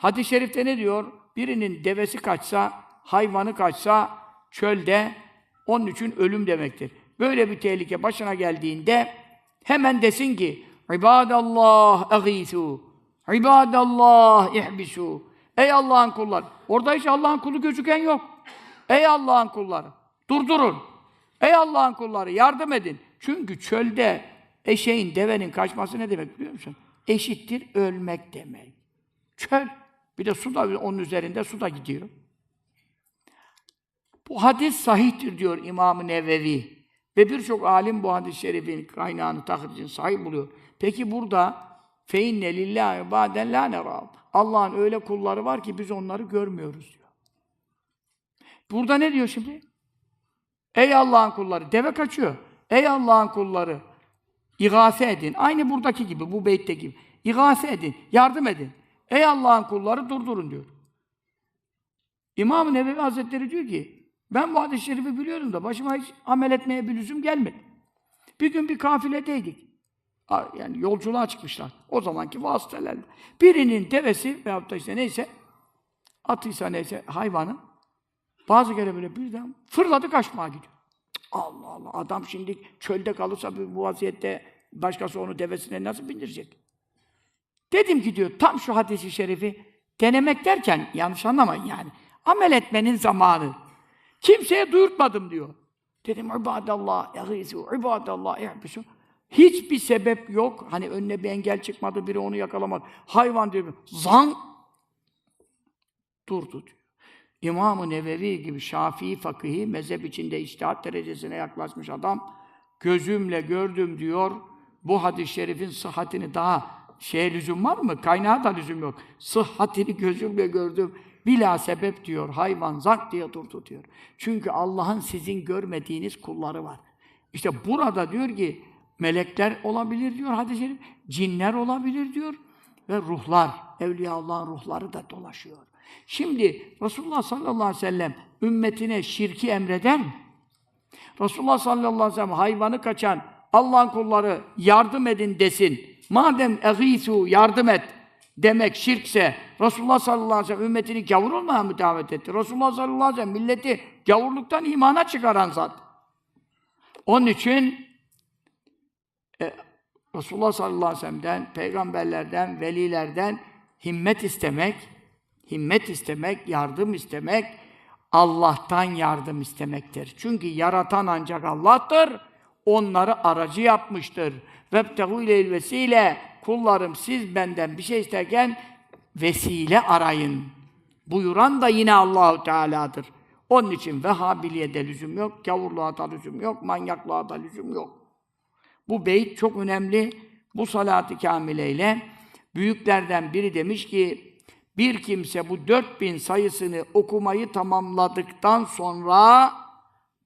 Hadis-i şerifte ne diyor? Birinin devesi kaçsa, hayvanı kaçsa çölde onun için ölüm demektir. Böyle bir tehlike başına geldiğinde hemen desin ki İbadallah eğîsû İbadallah ihbisû Ey Allah'ın kulları. Orada hiç Allah'ın kulu gözüken yok. Ey Allah'ın kulları. Durdurun. Ey Allah'ın kulları yardım edin. Çünkü çölde eşeğin, devenin kaçması ne demek biliyor musun? Eşittir ölmek demek. Çöl. Bir de su da onun üzerinde su da gidiyor. Bu hadis sahihtir diyor İmam-ı Nevevi. Ve birçok alim bu hadis-i şerifin kaynağını tahricini sahih buluyor. Peki burada feinne lillahi baden la nera. Allah'ın öyle kulları var ki biz onları görmüyoruz diyor. Burada ne diyor şimdi? Ey Allah'ın kulları, deve kaçıyor. Ey Allah'ın kulları, igase edin. Aynı buradaki gibi, bu beytte gibi. İgase edin, yardım edin. Ey Allah'ın kulları durdurun diyor. İmam-ı Nevevi Hazretleri diyor ki, ben bu hadis-i şerifi biliyorum da başıma hiç amel etmeye bir lüzum gelmedi. Bir gün bir kafiledeydik. Yani yolculuğa çıkmışlar. O zamanki vasıtalarla. Birinin devesi veyahut da işte neyse, atıysa neyse hayvanı, bazı kere böyle birden fırladı kaçmaya gidiyor. Allah Allah, adam şimdi çölde kalırsa bu vaziyette başkası onu devesine nasıl bindirecek? Dedim ki diyor, tam şu hadisi şerifi denemek derken, yanlış anlamayın yani, amel etmenin zamanı. Kimseye duyurtmadım diyor. Dedim, ibadallah, ehîsû, ibadallah, ehbisû. Hiçbir sebep yok. Hani önüne bir engel çıkmadı, biri onu yakalamadı. Hayvan diyor, zan durdu diyor. İmam-ı Nevevi gibi Şafii fakıhi, mezhep içinde içtihat derecesine yaklaşmış adam, gözümle gördüm diyor, bu hadis-i şerifin sıhhatini daha şeye lüzum var mı? Kaynağa da lüzum yok. Sıhhatini gözümle gördüm. Bila sebep diyor, hayvan zak diye durdu diyor. Çünkü Allah'ın sizin görmediğiniz kulları var. İşte burada diyor ki, melekler olabilir diyor hadis-i şerif, cinler olabilir diyor ve ruhlar, Evliya Allah'ın ruhları da dolaşıyor. Şimdi Resulullah sallallahu aleyhi ve sellem ümmetine şirki emreder mi? Resulullah sallallahu aleyhi ve sellem hayvanı kaçan Allah'ın kulları yardım edin desin. Madem eğîsû yardım et demek şirkse Resulullah sallallahu aleyhi ve sellem ümmetini gavur olmaya mı davet etti? Resulullah sallallahu aleyhi ve sellem milleti gavurluktan imana çıkaran zat. Onun için e, Resulullah sallallahu aleyhi ve sellem'den, peygamberlerden, velilerden himmet istemek, himmet istemek, yardım istemek, Allah'tan yardım istemektir. Çünkü yaratan ancak Allah'tır. Onları aracı yapmıştır. Vebtehu ile vesile kullarım siz benden bir şey isterken vesile arayın. Buyuran da yine Allahu Teala'dır. Onun için Vehhabiliğe lüzum yok, gavurluğa da lüzum yok, manyaklığa da lüzum yok. Bu beyt çok önemli. Bu salat-ı kamileyle büyüklerden biri demiş ki bir kimse bu 4000 sayısını okumayı tamamladıktan sonra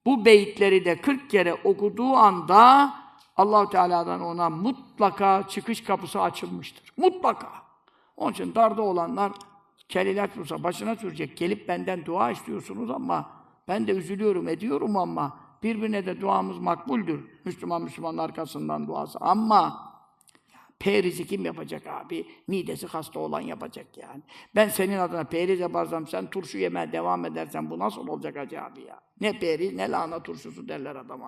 bu beyitleri de 40 kere okuduğu anda Allahu Teala'dan ona mutlaka çıkış kapısı açılmıştır. Mutlaka. Onun için darda olanlar keliler tutsa başına sürecek. Gelip benden dua istiyorsunuz ama ben de üzülüyorum, ediyorum ama birbirine de duamız makbuldür. Müslüman Müslümanın arkasından duası. Ama Perizi kim yapacak abi? Midesi hasta olan yapacak yani. Ben senin adına periz yaparsam sen turşu yemeye devam edersen bu nasıl olacak acaba ya? Ne periz ne lahana turşusu derler adama.